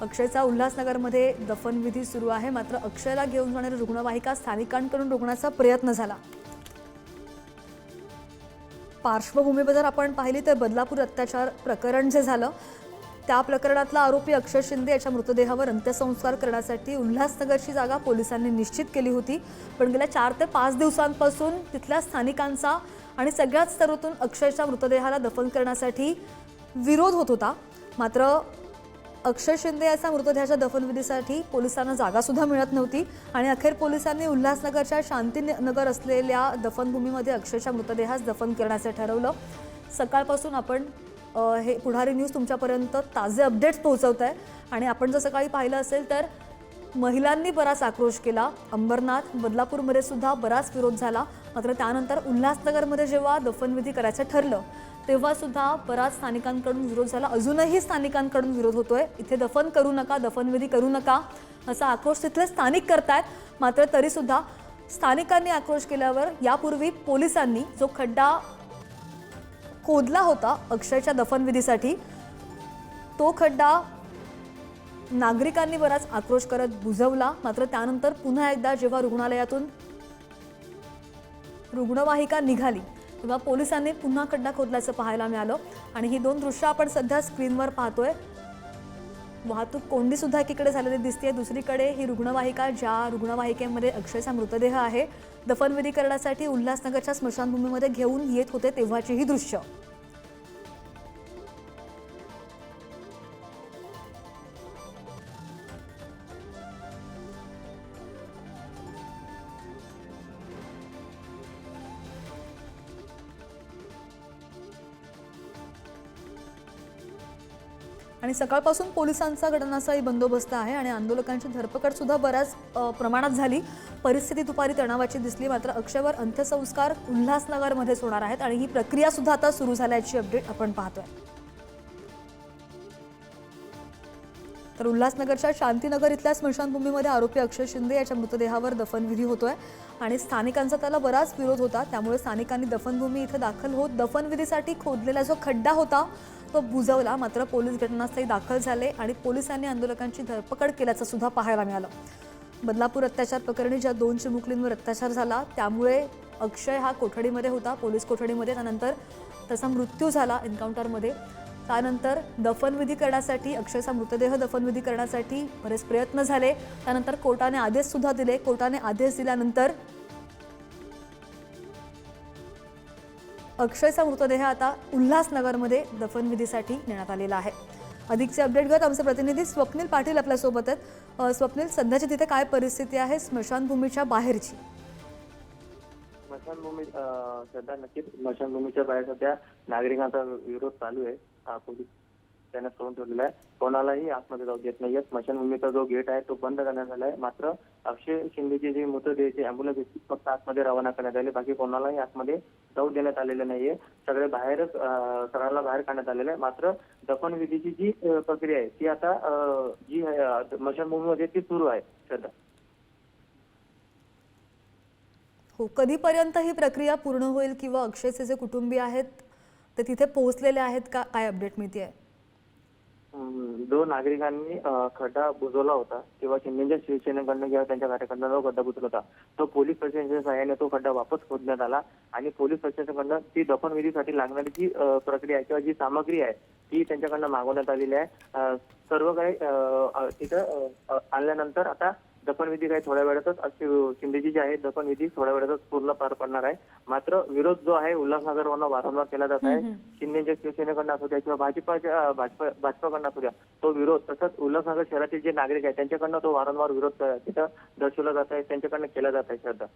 अक्षयचा उल्हासनगरमध्ये दफनविधी सुरू आहे. मात्र अक्षयला घेऊन जाणारी रुग्णवाहिका स्थानिकांकडून रोखण्याचा प्रयत्न झाला. पार्श्वभूमी जर आपण पाहिली तर बदलापूर अत्याचार प्रकरण जे झालं त्या प्रकरणातला आरोपी अक्षय शिंदे याच्या मृतदेहावर अंत्यसंस्कार करण्यासाठी उल्हासनगरची जागा पोलिसांनी निश्चित केली होती. पण गेल्या चार ते पाच दिवसांपासून तिथल्या स्थानिकांचा आणि सगळ्याच स्तरातून अक्षयच्या मृतदेहाला दफन करण्यासाठी विरोध होत होता. मात्र अक्षय शिंदे याचा मृतदेहाच्या दफनविधीसाठी पोलिसांना जागासुद्धा मिळत नव्हती आणि अखेर पोलिसांनी उल्हासनगरच्या शांतीनगर असलेल्या दफनभूमीमध्ये अक्षयच्या मृतदेहास दफन करण्याचं ठरवलं. सकाळपासून आपण हे पुढारी न्यूज तुमच्यापर्यंत ताजे अपडेट्स पोहोचवत आहे आणि आपण जर सकाळी पाहिलं असेल तर महिलांनी बराच आक्रोश केला. अंबरनाथ बदलापूरमध्ये सुद्धा बराच विरोध झाला. मात्र त्यानंतर उल्हासनगरमध्ये जेव्हा दफनविधी करायचं ठरलं तेव्हा सुद्धा बराच स्थानिकांकडून विरोध झाला. अजूनही स्थानिकांकडून विरोध होतोय. इथे दफन करू नका दफनविधी करू नका असा आक्रोश तिथले स्थानिक करतायत. मात्र तरीसुद्धा स्थानिकांनी आक्रोश केल्यावर यापूर्वी पोलिसांनी जो खड्डा खोदला होता अक्षयच्या दफनविधीसाठी तो खड्डा नागरिकांनी बराच आक्रोश करत बुजवला. मात्र त्यानंतर पुन्हा एकदा जेव्हा रुग्णालयातून रुग्णवाहिका निघाली तेव्हा पोलिसांनी पुन्हा खड्डा खोदल्याचं पाहायला मिळालं. आणि ही दोन दृश्य आपण सध्या स्क्रीनवर पाहतोय. वाहतूक कोंडी सुद्धा एकीकडे झालेली दिसते दुसरीकडे ही रुग्णवाहिका ज्या रुग्णवाहिकेमध्ये अक्षयचा मृतदेह आहे दफनविधी करण्यासाठी उल्हासनगरच्या स्मशानभूमीमध्ये घेऊन येत होते तेव्हाची ही दृश्य. आणि सकाळपासून पोलिसांचा घटनास्थळी बंदोबस्त आहे आणि आंदोलकांची धरपकड सुद्धा बऱ्याच प्रमाणात झाली. परिस्थिती दुपारी तणावाची दिसली मात्र अक्षयवर अंत्यसंस्कार उल्हासनगरमध्येच होणार आहेत आणि ही प्रक्रिया सुद्धा आता सुरू झाल्याची अपडेट आपण पाहतोय. तर उल्हासनगरच्या शांतीनगर इथल्या स्मशानभूमीमध्ये आरोपी अक्षय शिंदे याच्या मृतदेहावर दफनविधी होतोय आणि स्थानिकांचा त्याला बराच विरोध होता. त्यामुळे स्थानिकांनी दफनभूमी इथं दाखल होत दफनविधीसाठी खोदलेला जो खड्डा होता तो बुजवला. मात्र पोलीस घटनास्थळी दाखल झाले आणि पोलिसांनी आंदोलकांची धरपकड केल्याचं सुद्धा पाहायला मिळालं. बदलापूर अत्याचार प्रकरणी ज्या दोन चिमुकलींवर अत्याचार झाला त्यामुळे अक्षय हा कोठडीमध्ये होता पोलीस कोठडीमध्ये त्यानंतर त्याचा मृत्यू झाला एन्काउंटरमध्ये. त्यानंतर दफनविधी करण्यासाठी अक्षयचा मृतदेह दफनविधी करण्यासाठी बरेच प्रयत्न झाले. त्यानंतर कोर्टाने आदेश सुद्धा दिले. कोर्टाने आदेश दिल्यानंतर अक्षयचा मृतदेह आता उल्हासनगरमध्ये दफनविधीसाठी नेण्यात आलेला आहे. अधिकचे अपडेट घेत आमचे प्रतिनिधी स्वप्नील पाटील आपल्यासोबत आहेत. स्वप्नील सध्याची तिथे काय परिस्थिती आहे? स्मशानभूमीच्या बाहेरची. स्मशानभूमी सध्या नक्कीच स्मशानभूमीच्या बाहेर सध्या नागरिकांचा विरोध चालू आहे. पोलीस त्यांना करून ठेवलेला आहे. कोणालाही आतमध्ये जाऊ देत नाहीये. स्मशानभूमीचा जो गेट आहे तो बंद करण्यात आला आहे मात्र अक्षय शिंदेचे जे मृतदेहाचे अँब्युलन्स फक्त आतमध्ये रवाना करण्यात आले. बाकी कोणालाही आतमध्ये जाऊ देण्यात आलेले नाहीये. सगळे बाहेरच सगळ्याला बाहेर काढण्यात आलेलं आहे. मात्र दफनविधीची जी प्रक्रिया आहे ती आता जी स्मशानभूमीमध्ये ती सुरू आहे सध्या हो कधीपर्यंत ही प्रक्रिया पूर्ण होईल किंवा अक्षयचे जे कुटुंबीय आहेत ते तिथे पोहोचलेले आहेत का? काय अपडेट मिळते आहे जो नागरिकांनी खड्डा बुजवला होता. किंवा शिंदेच्या शिवसेनेकडनं किंवा त्यांच्या कार्यकर्त्यांना जो खड्डा बुजवला होता. तो पोलीस प्रशासनाच्या सहाय्याने तो खड्डा वापस खोदण्यात आला आणि पोलीस प्रशासनाकडनं ती दफनविधीसाठी लागणारी जी प्रक्रिया आहे किंवा जी सामग्री आहे ती त्यांच्याकडनं मागवण्यात आलेली आहे. सर्व काही तिथं आणल्यानंतर आता दफनविधी काही थोड्या वेळातच अशी शिंदेची जी आहे दफनविधी थोड्या वेळातच पूर्ण पार पडणार आहे. मात्र विरोध जो आहे उल्हासनगरवरनं वारंवार केला जात आहे. शिंदेच्या शिवसेनेकडनं असू द्या किंवा भाजपाच्या भाजपा भाजपाकडनं असू द्या तो विरोध तसंच उल्हासनगर शहरातील जे नागरिक आहेत त्यांच्याकडनं तो वारंवार विरोध तिथं दर्शवला जात आहे त्यांच्याकडनं केला जात आहे श्रद्धा.